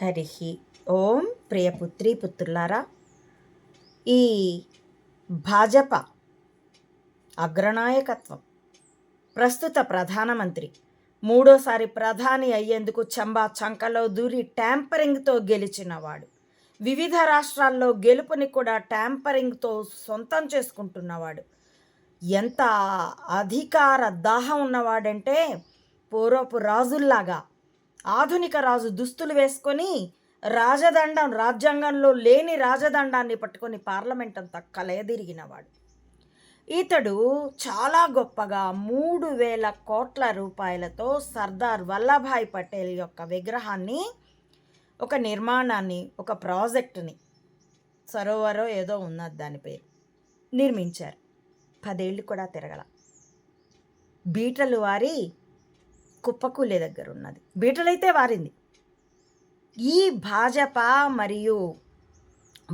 హరి ఓం ప్రియ పుత్రి పుత్రులారా ఈ భాజపా అగ్రనాయకత్వం ప్రస్తుత ప్రధానమంత్రి మూడోసారి ప్రధాని అయ్యేందుకు చంబా చంకలో దూరి ట్యాంపరింగ్తో గెలిచినవాడు వివిధ రాష్ట్రాల్లో గెలుపుని కూడా ట్యాంపరింగ్తో సొంతం చేసుకుంటున్నవాడు. ఎంత అధికార దాహం ఉన్నవాడంటే పూర్వపు రాజుల్లాగా ఆధునిక రాజు దుస్తులు వేసుకొని రాజదండం రాజ్యాంగంలో లేని రాజదండాన్ని పట్టుకొని పార్లమెంట్ అంతా కలయదిరిగినవాడు. ఇతడు చాలా గొప్పగా మూడు వేల కోట్ల రూపాయలతో సర్దార్ వల్లభాయ్ పటేల్ యొక్క విగ్రహాన్ని ఒక నిర్మాణాన్ని ఒక ప్రాజెక్టుని సరోవరో ఏదో ఉన్నది దాని పేరు నిర్మించారు. పదేళ్ళు కూడా తిరగల. బీటలు వారి కుప్పకూలే దగ్గర ఉన్నది బీటలైతే వారింది. ఈ భాజపా మరియు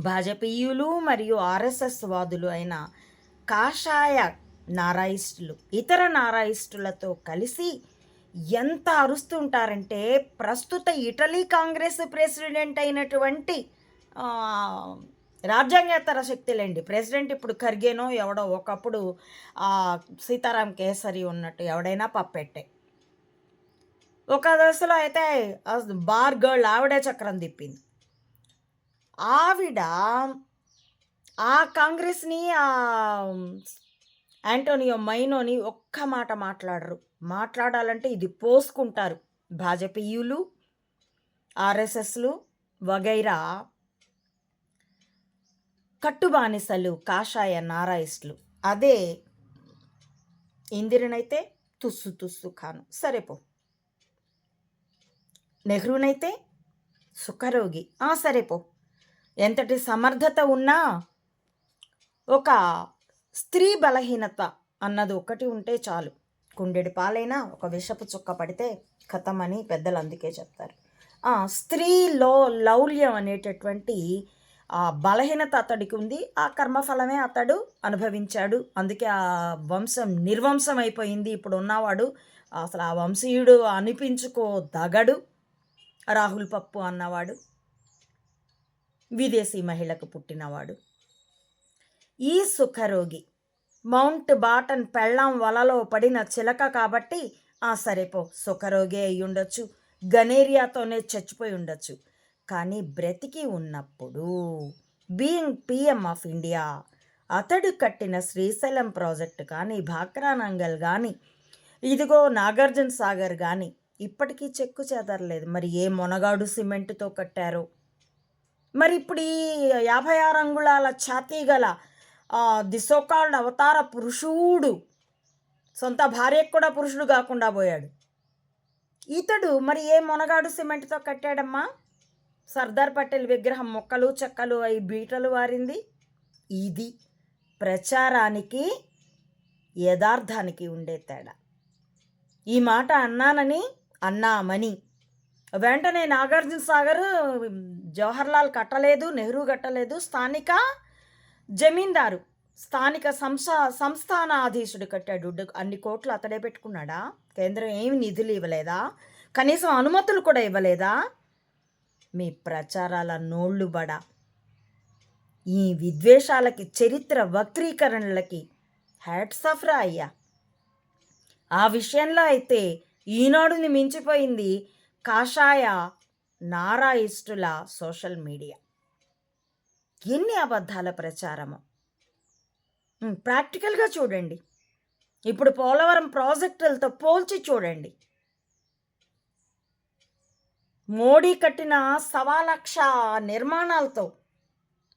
భాజపీయులు మరియు ఆర్ఎస్ఎస్ వాదులు అయిన కాషాయ నారాయిస్టులు ఇతర నారాయిస్టులతో కలిసి ఎంత అరుస్తుంటారంటే ప్రస్తుత ఇటలీ కాంగ్రెస్ ప్రెసిడెంట్ అయినటువంటి రాజ్యాంగేతర శక్తులండి. ప్రెసిడెంట్ ఇప్పుడు ఖర్గేనో ఎవడో ఒకప్పుడు సీతారాం కేసరి ఉన్నట్టు ఎవడైనా పప్పెట్టే. ఒక దశలో అయితే బార్ గర్ల్ ఆవిడే చక్రం తిప్పింది. ఆవిడ ఆ కాంగ్రెస్ని ఆ యాంటోనియో మైనోని ఒక్క మాట మాట్లాడరు. మాట్లాడాలంటే ఇది పోసుకుంటారు. భాజపేయులు ఆర్ఎస్ఎస్లు వగైరా కట్టుబానిసలు కాషాయ నారాయిస్టులు అదే ఇందిరనైతే తుస్సు తుస్సు ఖాను. సరేపో నెహ్రూనైతే సుఖరోగి. ఆ సరే పో. ఎంతటి సమర్థత ఉన్నా ఒక స్త్రీ బలహీనత అన్నది ఒకటి ఉంటే చాలు. కుండెడి పాలైనా ఒక విషపు చుక్క పడితే కథం అని పెద్దలు అందుకే చెప్తారు. స్త్రీలో లౌల్యం అనేటటువంటి ఆ బలహీనత అతడికి ఉంది. ఆ కర్మఫలమే అతడు అనుభవించాడు. అందుకే ఆ వంశం నిర్వంశం అయిపోయింది. ఇప్పుడు ఉన్నవాడు అసలు ఆ వంశీయుడు అనిపించుకోదగడు. రాహుల్ పప్పు అన్నవాడు విదేశీ మహిళకు పుట్టినవాడు. ఈ సుఖరోగి మౌంట్ బాటన్ పెళ్ళాం వలలో పడిన చిలక కాబట్టి ఆ సరేపో సుఖరోగే అయి ఉండొచ్చు గనేరియాతోనే చచ్చిపోయి ఉండొచ్చు. కానీ బ్రతికి ఉన్నప్పుడు బీయింగ్ పిఎం ఆఫ్ ఇండియా అతడు కట్టిన శ్రీశైలం ప్రాజెక్టు కానీ భాక్రానంగల్ కానీ ఇదిగో నాగార్జున సాగర్ కానీ ఇప్పటికీ చెక్కు చేదరలేదు. మరి ఏ మొనగాడు సిమెంట్తో కట్టారో? మరి ఇప్పుడు ఈ యాభై ఆరు అంగుళాల ఛాతీ గల దిశోకాళ్ళ అవతార పురుషుడు సొంత భార్యకు కూడా పురుషుడు కాకుండా పోయాడు. ఇతడు మరి ఏ మొనగాడు సిమెంట్తో కట్టాడమ్మా? సర్దార్ పటేల్ విగ్రహం మొక్కలు చెక్కలు అయి బీటలు వారింది. ఇది ప్రచారానికి యథార్థానికి ఉండే తేడా. ఈ మాట అన్నానని అన్నామని. వెంటనే నాగార్జున సాగర్ జవహర్లాల్ కట్టలేదు నెహ్రూ కట్టలేదు స్థానిక జమీందారు స్థానిక సంస్థ సంస్థానాధీశుడు కట్టాడు అన్ని కోట్లు అతడే పెట్టుకున్నాడా? కేంద్రం ఏమి నిధులు ఇవ్వలేదా? కనీసం అనుమతులు కూడా ఇవ్వలేదా? మీ ప్రచారాల నోళ్ళు బడ. ఈ విద్వేషాలకి చరిత్ర వక్రీకరణలకి హ్యాట్స్ ఆఫ్ రా అయ్యా. ఆ విషయంలో అయితే ఈనాడుని మించిపోయింది కాషాయ నారాయిస్టుల సోషల్ మీడియా. ఎన్ని అబద్ధాల ప్రచారము? ప్రాక్టికల్గా చూడండి. ఇప్పుడు పోలవరం ప్రాజెక్టులతో పోల్చి చూడండి. మోడీ కట్టిన సవా లక్ష నిర్మాణాలతో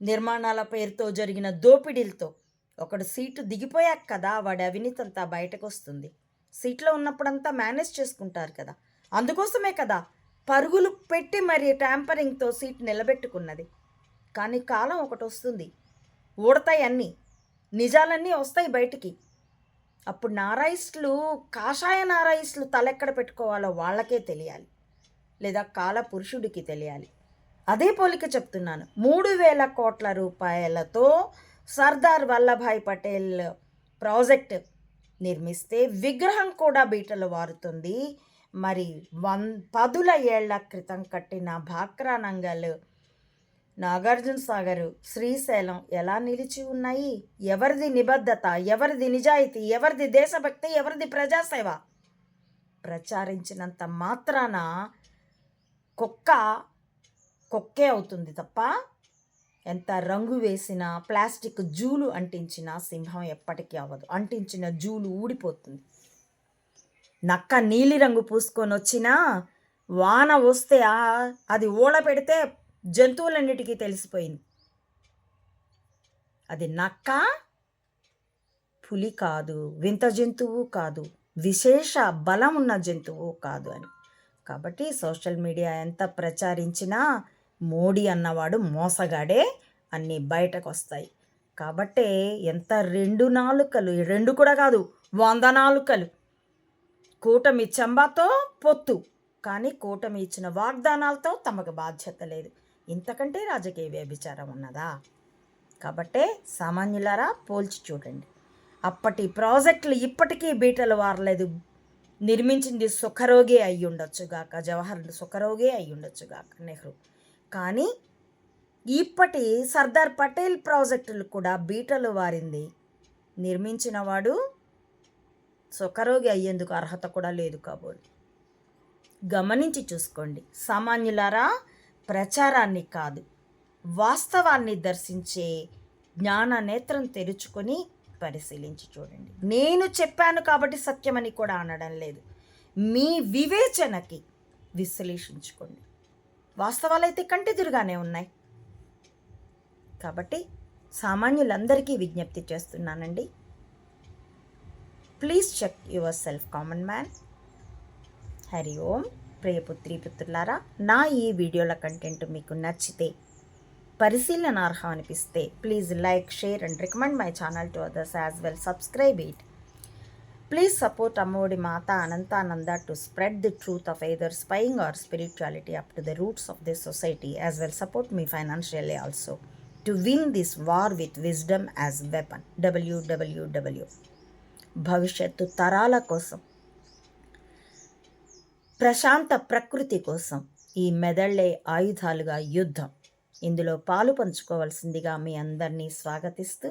నిర్మాణాల పేరుతో జరిగిన దోపిడీలతో ఒకడు సీటు దిగిపోయాక కదా వాడి అవినీతంతా బయటకు వస్తుంది సీట్లో ఉన్నప్పుడంతా మేనేజ్ చేసుకుంటారు కదా. అందుకోసమే కదా పరుగులు పెట్టి మరి ట్యాంపరింగ్తో సీట్ నిలబెట్టుకున్నది. కానీ కాలం ఒకటి వస్తుంది. ఊడతాయి అన్నీ. నిజాలన్నీ వస్తాయి బయటికి. అప్పుడు నారాయిస్టులు కాషాయ నారాయిస్టులు తలెక్కడ పెట్టుకోవాలో వాళ్ళకే తెలియాలి. లేదా కాల పురుషుడికి తెలియాలి. అదే పోలిక చెప్తున్నాను. మూడు వేల కోట్ల రూపాయలతో సర్దార్ వల్లభాయ్ పటేల్ ప్రాజెక్ట్ నిర్మిస్తే విగ్రహం కూడా బీటలు వారుతుంది. మరి వన్ పదుల ఏళ్ళ క్రితం కట్టిన భాక్రానంగలు నాగార్జున సాగర్ శ్రీశైలం ఎలా నిలిచి ఉన్నాయి? ఎవరిది నిబద్ధత? ఎవరిది నిజాయితీ? ఎవరిది దేశభక్తి? ఎవరిది ప్రజాసేవ? ప్రచారించినంత మాత్రాన కుక్క కుక్కే అవుతుంది తప్ప ఎంత రంగు వేసినా ప్లాస్టిక్ జూలు అంటించిన సింహం ఎప్పటికీ అవ్వదు. అంటించిన జూలు ఊడిపోతుంది. నక్క నీలిరంగు పూసుకొని వచ్చినా వాన వస్తే అది ఓడ పెడితే జంతువులన్నిటికీ తెలిసిపోయింది. అది నక్క పులి కాదు వింత జంతువు కాదు విశేష బలం ఉన్న జంతువు కాదు అని. కాబట్టి సోషల్ మీడియా ఎంత ప్రచారించినా మోడీ అన్నవాడు మోసగాడే అన్నీ బయటకు వస్తాయి కాబట్టే ఎంత రెండు నాలుకలు రెండు కూడా కాదు వంద నాలుకలు. కూటమి చంబాతో పొత్తు. కానీ కూటమి ఇచ్చిన వాగ్దానాలతో తమకు బాధ్యత లేదు. ఇంతకంటే రాజకీయ వ్యభిచారం ఉన్నదా? కాబట్టే సామాన్యులారా పోల్చి చూడండి. అప్పటి ప్రాజెక్టులు ఇప్పటికీ బీటలు వారలేదు. నిర్మించింది సుఖరోగే అయి ఉండొచ్చుగాక జవహర్ సుఖరోగే అయి ఉండొచ్చుగాక నెహ్రూ. కానీ ఇప్పటి సర్దార్ పటేల్ ప్రాజెక్టులు కూడా బీటలు వారింది. నిర్మించినవాడు సుఖరోగి అయ్యేందుకు అర్హత కూడా లేదు కాబోలు. గమనించి చూసుకోండి. సామాన్యులారా ప్రచారాన్ని కాదు వాస్తవాన్ని దర్శించే జ్ఞాన నేత్రం తెరుచుకొని పరిశీలించి చూడండి. నేను చెప్పాను కాబట్టి సత్యమని కూడా అనడం లేదు. మీ వివేచనకి విశ్లేషించుకోండి. వాస్తవాలైతే కంటెదురుగానే ఉన్నాయి. కాబట్టి సామాన్యులందరికీ విజ్ఞప్తి చేస్తున్నానండి. Please check yourself common man Hari Om ప్రియపుత్రి పుత్రులారా నా ఈ వీడియోల కంటెంట్ మీకు నచ్చితే పరిశీలనార్హం అనిపిస్తే please like share and recommend my channel to others as well subscribe it please support అమ్మోడి Mata Anantananda to spread the truth of either spying or spirituality up to the roots of this society as well support me financially also to win this war with wisdom as weapon WWW భవిష్యత్తు తరాల కోసం ప్రశాంత ప్రకృతి కోసం ఈ మెదళ్ళే ఆయుధాలుగా యుద్ధం. ఇందులో పాలు పంచుకోవాల్సిందిగా మీ అందరినీ స్వాగతిస్తూ